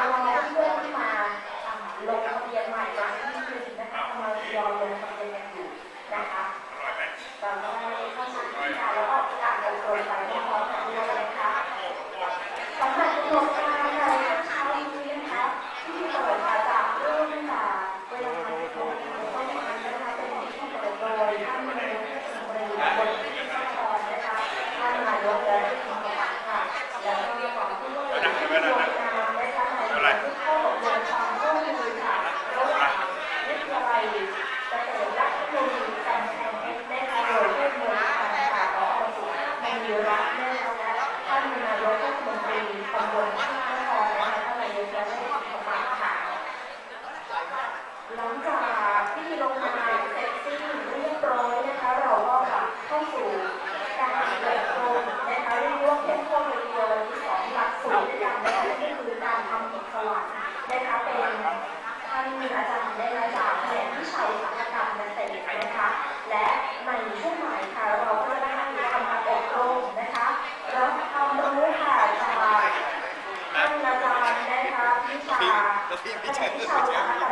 นะคะเดี๋ยวเรารอเพื่อนๆที่มาอ่าลงทะเบียนใหม่กันที่คืนนะคะกำลังรอลงทะเบียนกันอยู่นะคะ เราก็ได้เข้าสู่พิธีการแล้วก็การอบรมไปพร้อมๆกันด้วยนะคะสำหรับโครงการในเช้านี้นะคะที่เปิดมาจากเริ่มจากเวลาโครงการต้นทางนะคะเป็นที่เปิดโดยท่านนายกเทศมนตรีตำบลที่นครนะคะท่านนายกและที่คุณประค่ะแล้วก็ก่อนที่ว่าจะขึ้นโครงการนะคะในที่เข้าอบรมความร่วมมือค่ะระหว่างวิทยาลัยเกษตรและเทคโนโลยีการแพทย์นะคะโดยผู้บริหารค่ะขอสุขมณีรัตน์นะคะและท่านนายกเทศมนตรีตำบลที่นครนะคะท่านนายกและที่คุณประค่ะ หลังจากที่ลงมาเสร็จสิ้นเรียบร้อยนะคะ เราก็กลับเข้าสู่การเปิดโรงนะคะเรียกว่าเข้มข้นเลยทีเดียววันที่สองหลักสูตรด้วยกันนะคะนั่นก็คือการทำเอกสวรรค์นะคะเป็นท่านอาจารย์ได้มาจากแผนวิชาอุตสาหกรรมเกษตรนะคะ และในช่วงบ่ายค่ะเราก็ได้ทำการอบรมนะคะรับความรู้ค่ะจากท่านอาจารย์นะคะวิชา แล้วพี่แ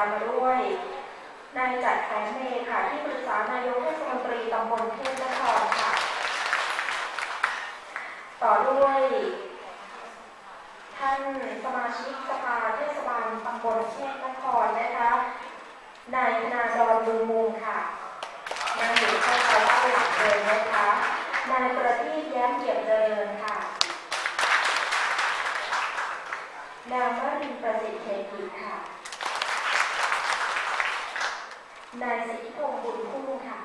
ามมาด้วยนายจัดแสงเมค่ะ ที่ปรึกษานายกเทศมนตรีตำบลเทพนครค่ะ ต่อด้วย ท่านสมาชิกสภาเทศบาลตำบลเทพนครนะคะนายธนาดรบุญมูลค่ะนางอยู่ข้างเขาด้านหลังเลยนะคะนายประทีปแย้มเกียรติเจริญค่ะนางวรินประสิทธิ์เขตกิจค่ะ นายสิทธิพงษ์บุญคู่ค่ะ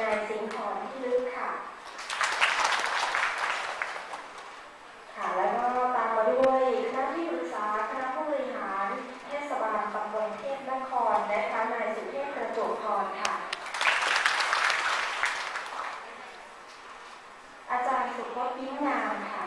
นายสิงห์ขอนที่ลึกค่ะ ค่ะแล้วก็ตามมาด้วยคณะที่ปรึกษาคณะผู้บริหารเทศบาลตำบลเทพนครนะคะนายสุเทพประจวบพรค่ะ อาจารย์สุพจน์ยิ้มงามค่ะ